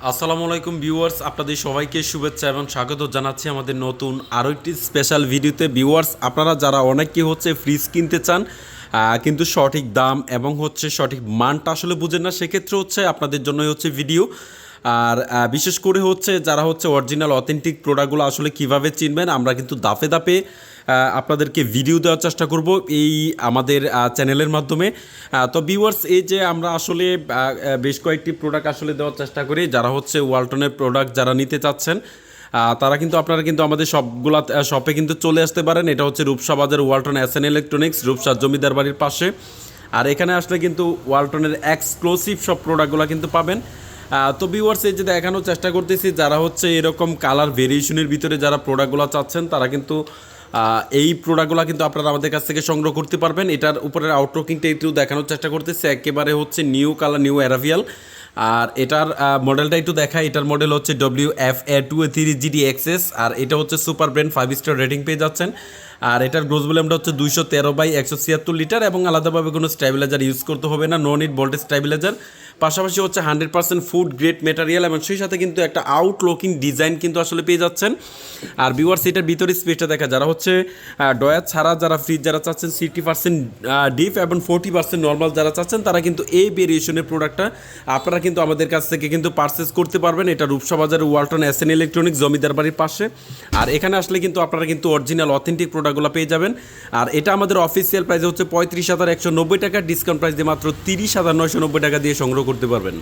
আসসালামু আলাইকুম ভিউয়ার্স আপনাদের সবাইকে শুভেচ্ছা এবং স্বাগত জানাচ্ছি আমাদের নতুন আরও একটি স্পেশাল ভিডিওতে। ভিউয়ার্স আপনারা যারা অনেকে হচ্ছে ফ্রিজ কিনতে চান কিন্তু সঠিক দাম এবং হচ্ছে সঠিক মানটা আসলে বুঝেন না সেক্ষেত্রে হচ্ছে আপনাদের জন্যই হচ্ছে ভিডিও আর বিশেষ করে হচ্ছে যারা হচ্ছে অরিজিনাল অথেন্টিক প্রোডাক্টগুলো আসলে কীভাবে চিনবেন আমরা কিন্তু দাপে আহ, আপনাদেরকে ভিডিও দেওয়ার চেষ্টা করব এই আমাদের চ্যানেলের মাধ্যমে। তো ভিউয়ার্স এই যে আমরা আসলে বেশ কয়েকটি প্রোডাক্ট আসলে দেওয়ার চেষ্টা করি। যারা হচ্ছে ওয়ালটনের প্রোডাক্ট যারা নিতে চাচ্ছেন তারা কিন্তু আপনারা কিন্তু আমাদের সবগুলা শপে কিন্তু চলে আসতে পারেন। এটা হচ্ছে Rupsa Bazar Walton S N electronics Rupsa জমিদার বাড়ির পাশে। আর এখানে আসলে কিন্তু ওয়ালটনের এক্সক্লুসিভ সব প্রোডাক্টগুলো কিন্তু পাবেন। তো ভিউয়ার্স এই যে দেখানোর চেষ্টা করতেছি, যারা হচ্ছে এরকম কালার ভেরিয়েশনের ভিতরে যারা প্রোডাক্টগুলো চাচ্ছেন, তারা কিন্তু এই প্রোডাক্টগুলো কিন্তু আপনারা আমাদের কাছ থেকে সংগ্রহ করতে পারবেন। এটার উপরের আউটলুকিংটা একটু দেখানোর চেষ্টা করতেছি। একেবারে হচ্ছে নিউ কালার নিউ অ্যারাভিয়াল আর এটার মডেলটা একটু দেখায় এটার মডেল হচ্ছে W F A two A three G D X S আর এটা হচ্ছে super brand five star rating পেয়ে যাচ্ছেন। আর এটার গ্রোজ ভলিউমটা হচ্ছে দুইশো তেরো বাই একশো ছিয়াত্তর লিটার এবং আলাদাভাবে কোনো স্ট্যাবিলাইজার ইউজ করতে হবে না। নো নিট ভোল্টেজ স্ট্যাবিলাইজার পাশাপাশি হচ্ছে hundred percent food, grade material এবং সেই সাথে কিন্তু একটা আউটলুকিং ডিজাইন কিন্তু আসলে পেয়ে যাচ্ছেন। আর ভিউয়ার্স, এটার ভিতরে স্পেসটা দেখা, যারা হচ্ছে ডয়ার ছাড়া যারা ফ্রিজ যারা চাচ্ছেন সিক্সটি পার্সেন্ট ডিপ এবং ফোর্টি পার্সেন্ট নর্মাল যারা চাচ্ছেন, তারা কিন্তু এই ভেরিয়েশনের প্রোডাক্টটা আপনারা কিন্তু আমাদের কাছ থেকে কিন্তু পারচেস করতে পারবেন। এটা Rupsa Bazar Walton S N electronics জমিদার বাড়ির পাশে। আর এখানে আসলে কিন্তু আপনারা কিন্তু অরিজিনাল অথেন্টিক প্রোডাক্টগুলো পেয়ে যাবেন। আর এটা আমাদের অফিসিয়াল প্রাইস হচ্ছে পঁয়ত্রিশ হাজার একশো নব্বই টাকা ডিসকাউন্ট প্রাইস দিয়ে মাত্র তিরিশ হাজার নয়শো নব্বই টাকা দিয়ে সংগ্রহ করতে পারবেন।